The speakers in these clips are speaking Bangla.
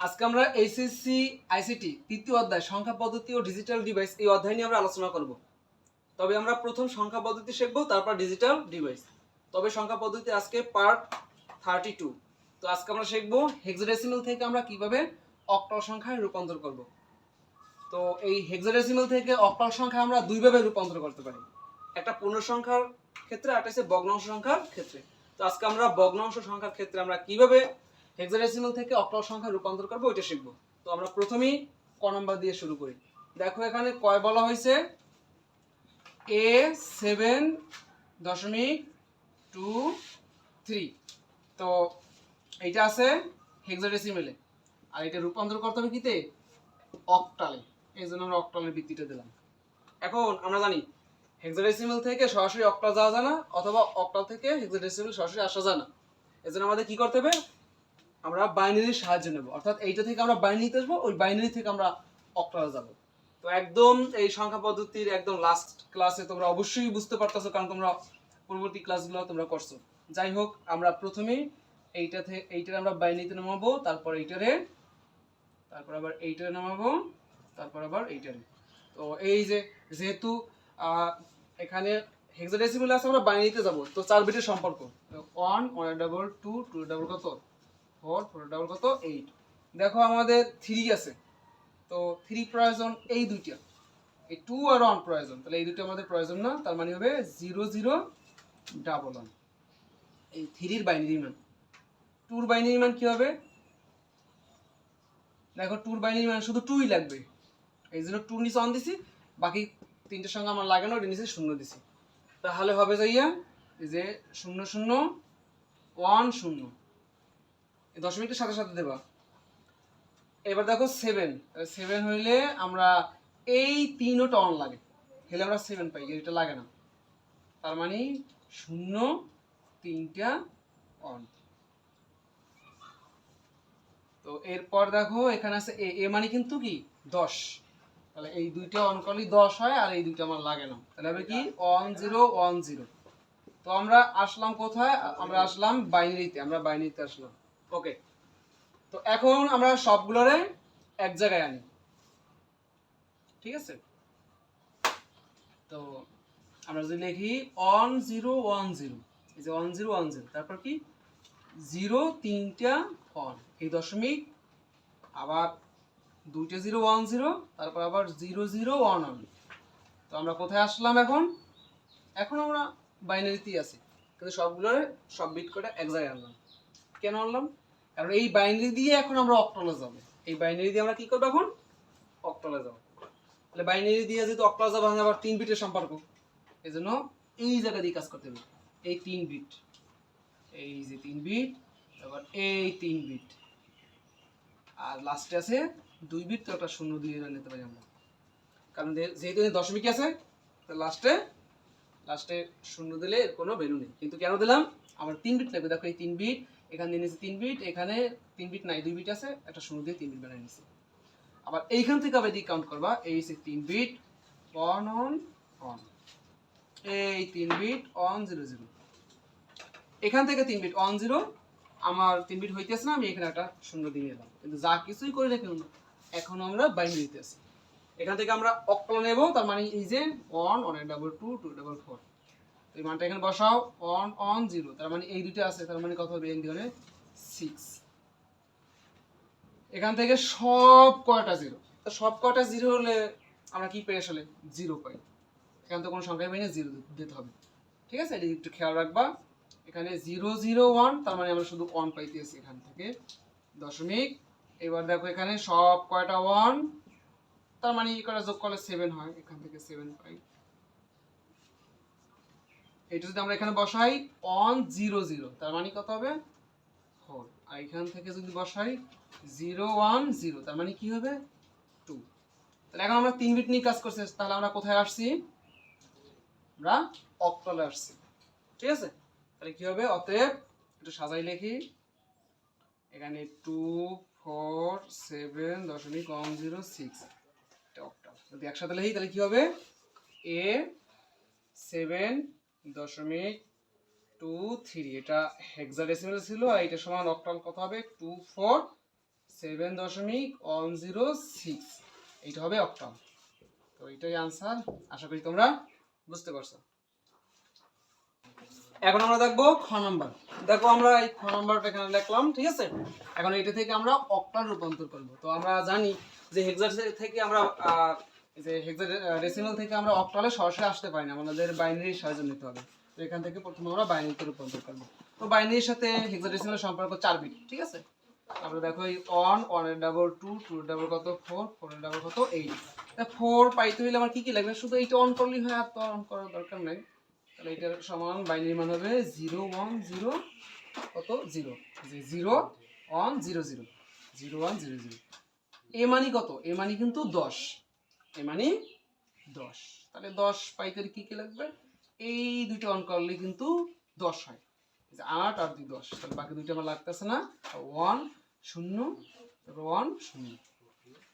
আজকে আমরা এইচএসসি আইসিটি তৃতীয় অধ্যায়, সংখ্যা পদ্ধতি ও ডিজিটাল ডিভাইস এই অধ্যায় নিয়ে আমরা আলোচনা করব। তবে আমরা প্রথম সংখ্যা পদ্ধতি শিখব, তারপর ডিজিটাল ডিভাইস তবে সংখ্যা পদ্ধতি আজকে পার্ট থার্টি টু তো আজকে আমরা শিখব হেক্সাডেসিমাল থেকে আমরা কীভাবে অক্টাল সংখ্যায় রূপান্তর করব। তো এই হেক্সাডেসিমাল থেকে অক্টাল সংখ্যা আমরা দুইভাবে রূপান্তর করতে পারি। একটা পূর্ণ সংখ্যার ক্ষেত্রে একটা হচ্ছে ভগ্নাংশ সংখ্যার ক্ষেত্রে। তো আজকে আমরা ভগ্নাংশ সংখ্যার ক্ষেত্রে আমরা কীভাবে হেক্সাডেসিমাল থেকে অক্টাল সংখ্যা রূপান্তর করব, ওইটা শিখব। তো আমরা প্রথমেই ক নাম্বার দিয়ে শুরু করি। দেখো এখানে কয় বলা হয়েছে? এ সেভেন দশমিক টু থ্রি তো এইটা আছে হেক্সাডেসিমেলে আর এটা রূপান্তর করতে হবে কিতে? অক্টালে। এই জন্য আমরা অক্টালের ভিত্তিটা দিলাম। এখন আমরা জানি হেক্সাডেসিমেল থেকে সরাসরি অক্টাল যাওয়া যায় না, অথবা অক্টাল থেকে হেক্সাডেসিমেল সরাসরি আসা যায় না। এজন্য আমাদের কি করতে হবে? আমরা বাইনারির সাহায্য নেব। অর্থাৎ এইটা থেকে আমরা বাইনারিতে আসব, ওই বাইনারি থেকে আমরা অক্টালে যাব। তো একদম এই সংখ্যা পদ্ধতির একদম লাস্ট ক্লাসে তোমরা অবশ্যই বুঝতে পারতেছো, কারণ তোমরা পরবর্তী ক্লাসগুলো তোমরা করছ। যাই হোক, আমরা প্রথমে এইটা থেকে এইটারে আমরা বাইনারিতে নামাবো, তারপর এইটারে, তারপর আবার এইটারে নামাবো, তারপর আবার এইটারে। তো এই যে, যেহেতু এখানে হেক্সাডেসিমাল আছে, আমরা বাইনারিতে যাব। তো চার বিটের সম্পর্ক। One one double two two double কত? ফোর ফোর ডাবল কত? এইট দেখো আমাদের থ্রি আছে। তো থ্রি প্রয়োজন এই দুইটা। এই টু আর ওয়ান প্রয়োজন। তাহলে এই দুটো আমাদের প্রয়োজন না? তার মানে হবে জিরো জিরো ডাবল ওয়ান এই থ্রির বাইনারি মান। টুর বাইনারি মান কী হবে? দেখো টুর বাইনারি মান শুধু টুই লাগবে। এই জন্য টু নিচে অন দিছি, বাকি তিনটের সঙ্গে আমার লাগানো ওটা নিচে শূন্য দিছি। তাহলে হবে যাইয়া এই যে শূন্য শূন্য ওয়ান শূন্য। দশমিকটা সাথে সাথে দেবা। এবার দেখো সেভেন সেভেন হইলে আমরা এই তিনটা অন লাগে। হলে আমরা সেভেন পাই এটা লাগে না। তার মানে শূন্য, তিনটা অন তো এরপর দেখো এখানে আছে এ এ মানে কিন্তু কি? দশ। তাহলে এই দুইটা অন করলেই দশ হয় আর এই দুইটা আমার লাগে না। তাহলে হবে কি? ওয়ান জিরো ওয়ান জিরো তো আমরা আসলাম কোথায়? আমরা আসলাম বাইনারিতে আমরা বাইনারিতে আসলাম। ওকে তো এখন আমরা সবগুলোরে এক জায়গায় আনি। ঠিক আছে? তো আমরা যদি লিখি ওয়ান জিরো ওয়ান জিরো এই যে ওয়ান জিরো ওয়ান জিরো তারপর কি? জিরো তিনটা ওয়ান এই দশমিক, আবার দুইটা জিরো ওয়ান জিরো তারপর আবার জিরো জিরো ওয়ান ওয়ান তো আমরা কোথায় আসলাম এখন? এখন আমরা বাইনারিতেই আছি। কিন্তু সবগুলোর সব বিট করে এক জায়গায় আনলাম। কেন আনলাম কারণ এই বাইনারি দিয়ে এখন আমরা অক্টলে যাব। এই বাইনারি দিয়ে আমরা কি করব এখন? অক্টলে যাব। তাহলে বাইনারি দিয়ে যেহেতু অক্টলে যাব আবার তিন বিটের সম্পর্ক। এই জন্য এই জায়গা দিয়ে কাজ করতে হবে। এই তিন বিট এই যে তিন বিট তারপর এই তিন বিট আর লাস্টে আছে দুই বিট তো একটা শূন্য দিয়ে নিতে পারি আমরা। কারণ যেহেতু দশমিক আছে লাস্টে লাস্টে শূন্য দিলে কোনো ভ্যালু নেই। কিন্তু কেন দিলাম? আমার তিন বিট লাগবে। দেখো এই তিন বিট এখানে নিয়েছি তিন বিট, এখানে তিন বিট নাই, দুই বিট আছে, একটা শূন্য দিয়ে তিন বিট বানিয়ে নিয়েছি। আবার এইখান থেকে আবার এদিকে কাউন্ট করবা, এই হচ্ছে তিন বিট অন অন অন এই তিন বিট অন জিরো জিরো এখান থেকে তিন বিট অন জিরো আমার তিন বিট হইতেছে না, আমি এখানে একটা শূন্য দিয়ে এলাম কিন্তু যা কিছুই করি না কেন এখন আমরা বাইনারিতে আছি এখান থেকে আমরা অক্টল নেব, তার মানে এই যে one one double two two double four এই মানটা এখানে বসাও ওয়ান অন জিরো তার মানে এই দুটো আছে, তার মানে কত হবে? এখান থেকে সিক্স এখান থেকে সব কয়টা জিরো তো সব কয়টা জিরো হলে আমরা কি পেয়ে আসলে? জিরো পাই। এখান থেকে কোনো সংখ্যায় পাই না জিরো দিতে হবে। ঠিক আছে? এটা একটু খেয়াল রাখবা। এখানে জিরো জিরো ওয়ান তার মানে আমরা শুধু ওয়ান পাইতেছি এখান থেকে। দশমিক। এবার দেখো এখানে সব কয়টা ওয়ান তার মানে এই কটা যোগ করলে সেভেন হয়, এখান থেকে সেভেন পাই। এটা যদি আমরা এখানে বসাই অন জিরো জিরো তার মানে কত হবে? ফোর আর এখান থেকে যদি বসাই জিরো ওয়ান জিরো তার মানে কি হবে? টু তাহলে এখন আমরা তিন বিট নিয়ে কাজ করছি, তাহলে আমরা কোথায় আসছি? আমরা অক্টলে আসছি। ঠিক আছে? তাহলে কি হবে? অতএব একটু সাজাই লিখি। এখানে টু ফোর সেভেন দশমিক ওয়ান জিরো সিক্স অক্টাল যদি একসাথে লিখি, তাহলে কি হবে? এ সেভেন দশমিক টু থ্রি। এটা হেক্সাডেসিমাল ছিল আর এটা সমান অক্টাল কত হবে? টু ফোর সেভেন দশমিক ওয়ান জিরো সিক্স। এইটা হবে অক্টাল তো এইটাই আনসার আশা করি তোমরা বুঝতে পারছ। এখন আমরা দেখব খ নাম্বার দেখো আমরা এই খ নাম্বারটা এখানে লিখলাম, ঠিক আছে? এখন এইটা থেকে আমরা অক্টাল রূপান্তর করব। তো আমরা জানি যে হেক্সার থেকে আমরা যে হেক্সার ডেসিমাল থেকে আমরা অক্টালে সরাসরি আসতে পারি না, আমাদের বাইনারি সাহায্য নিতে হবে। তো এখান থেকে প্রথমে আমরা বাইনারিতে রূপান্তর করব। তো বাইনারির সাথে হেক্সার ডেসিমাল সম্পর্ক চার বিট, ঠিক আছে? তারপরে দেখো এই ওয়ান ওয়ানের ডাবল টু টু ডাবল কত? ফোর ফোরের ডাবল কত? এইট ফোর পাইতে হইলে আমার কি কি লাগবে? শুধু এইটা অন করলেই হয়, আর তো অন করার দরকার নাই। তাহলে এটার সমান বাইনারি মান হবে জিরো ওয়ান জিরো কত? জিরো যে zero one zero zero zero one zero zero A মানি কত? এ মানি কিন্তু দশ। এ মানি দশ। তাহলে দশ হলে কি কি লাগবে? এই দুইটা অন করলে কিন্তু দশ হয়। আট আর দুই দশ, তাহলে বাকি দুইটা আমার লাগতেছে না। ওয়ান শূন্য ওয়ান শূন্য।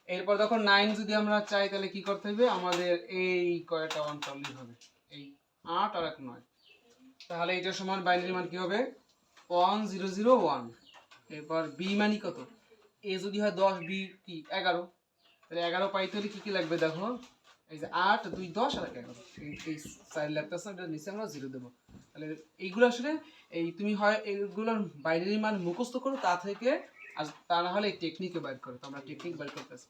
এরপর দেখো নাইন যদি আমরা চাই, তাহলে কি করতে হবে? আমাদের এই কয়টা ওয়ান করলেই হবে। এই আট আর এক নয়। তাহলে এটার সমান বাইনারি মান কি হবে? ওয়ান জিরো জিরো ওয়ান এরপর বি মানি কত? এ যদি হয় দশ বি কি? এগারো। তাহলে এগারো পাইতে হলে কি কি লাগবে দেখো? এই যে আট, দুই, দশ আর এগারো। এই- সাইড লাগতেছে এটা নিচে আমরা জিরো দেবো। তাহলে এইগুলো আসলে এই তুমি হয় এইগুলোর বাইনারি মান মুখস্থ করো, তা থেকে আর তা না হলে এই টেকনিকে বাইর করো, তোমরা টেকনিক বাইর করতেছি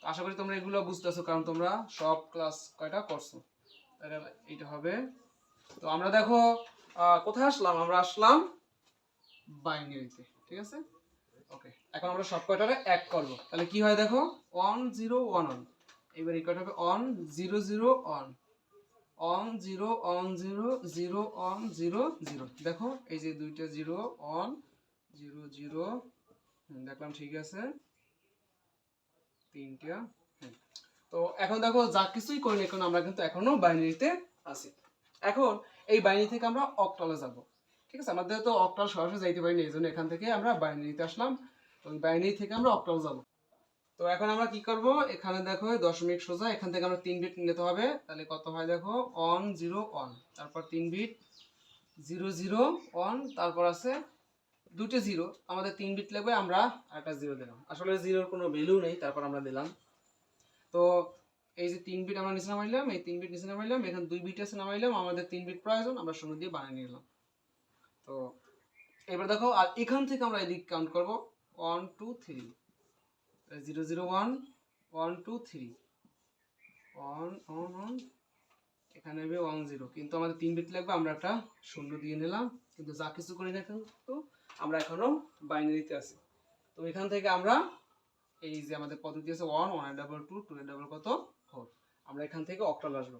তো আশা করি তোমরা এগুলো বুঝতেছো কারণ তোমরা সব ক্লাস কয়টা করছ? তাহলে এইটা হবে। তো আমরা দেখো কোথায় আসলাম? আমরা আসলাম বাইনারিতে, ঠিক আছে? ওকে এখন আমরা সব কয়টারে এক করব। তাহলে কি হয় দেখো? ওয়ান জিরো ওয়ান ওয়ান এবার এই কয়টা হবে? One zero zero one one zero one zero zero one zero zero দেখো, এই যে দুইটা জিরো ওয়ান জিরো জিরো দেখলাম ঠিক আছে। তিনটা। তো এখন দেখো, যা কিছুই করি এখন আমরা কিন্তু এখনও বাইনারিতে আছি। এখন এই বাইনারি থেকে আমরা অক্টালে যাব। ঠিক আছে? আমাদের তো অক্টাল সরাসরি যাইতে পারি না এই জন্য এখান থেকে আমরা বাইনারিতে আসলাম। ওই বাইনারি থেকে আমরা অক্টাল যাব। তো এখন আমরা কি করব? এখানে দেখো দশমিক সোজা, এখান থেকে আমরা তিন বিট নিতে হবে। তাহলে কত হয় দেখো? One zero one. তারপর তিন বিট, জিরো জিরো ওয়ান। তারপর আছে দুটো জিরো। আমাদের তিন বিট লাগবে, আমরা একটা জিরো দিলাম। আসলে জিরোর কোনো ভ্যালু নেই, তারপর আমরা দিলাম। তো এই যে তিন বিট আমরা নিচে নামাইলাম, এই তিন বিট নিচে নামাইলাম, এখানে দুই বিট আছে নামাইলাম, আমাদের তিন বিট প্রয়োজন, আমরা শূন্য দিয়ে বানিয়ে নিলাম। তো এবার দেখো, আর এখান থেকে আমরা এদিক কাউন্ট করব। One two three zero zero one one two three. One one one, এখানে হবে ওয়ান জিরো। কিন্তু আমাদের তিন বিট লাগবে, আমরা একটা শূন্য দিয়ে নিলাম। কিন্তু যা কিছু করি না কিন্তু আমরা এখনও বাইনারিতে আছি। তো এখান থেকে আমরা এই যে আমাদের পদ্ধতি আছে one one double two two double কত? ফোর। আমরা এখান থেকে অক্টাল আসব।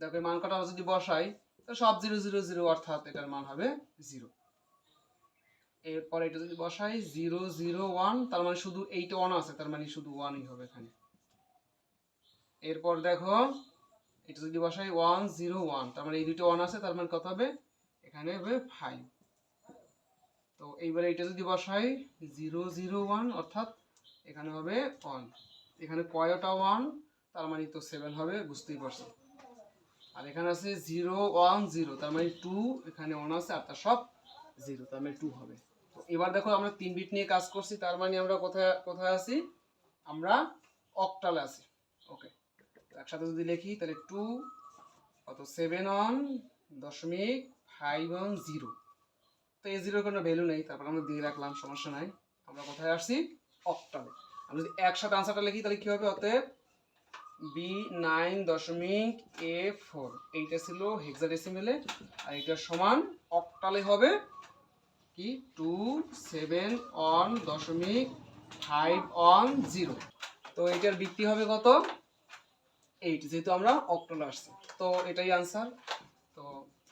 দেখো মান কটা যদি বসাই, তো সব জিরো জিরো জিরো অর্থাৎ এটার মান হবে জিরো। এরপর এটা যদি বসাই জিরো জিরো ওয়ান তার মানে শুধু এইটা ওয়ান আছে, তার মানে শুধু ওয়ানই হবে এখানে। এরপর দেখো, এটা যদি বসাই ওয়ান জিরো ওয়ান তার মানে এই দুটো ওয়ান আছে, তার মানে কত হবে? এখানে হবে ফাইভ তো এইবারে এটা যদি বসাই জিরো জিরো ওয়ান অর্থাৎ এখানে হবে ওয়ান এখানে কয়টা ওয়ান তার মানে তো সেভেন হবে, বুঝতেই পারছ। আর এখানে আছে জিরো ওয়ান জিরো তার মানে টু এখানে ওয়ান আছে, আর তার সব জিরো তার মানে টু হবে। এবার দেখো আমরা তিন বিট নিয়ে কাজ করছি, তার মানে আমরা কোথায় কোথায় আছি? আমরা অক্টালে আছি। ওকে একসাথে যদি লিখি, তাহলে টু কত? সেভেন ওয়ান দশমিক ফাইভ ওয়ান জিরো তো এই জিরোর কোনো ভ্যালু নেই, তারপর আমরা দিয়ে রাখলাম, সমস্যা নাই। আমরা কোথায় আসছি? অক্টালে আমরা যদি একসাথে আনসারটা লিখি, তাহলে কী হবে অতএব? বি নাইন দশমিক এ ফোর এইটা ছিল হেক্সাডেসিমেলে আর এটার সমান অক্টালে হবে কি? টু সেভেন ওয়ান দশমিক ফাইভ ওয়ান জিরো তো এটার বিক্রি হবে কত? এইট যেহেতু আমরা অক্টোবর আসছি। তো এটাই আনসার তো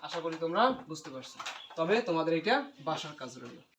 আশা করি তোমরা বুঝতে পারছ। তবে তোমাদের এটা বাসার কাজ রইল।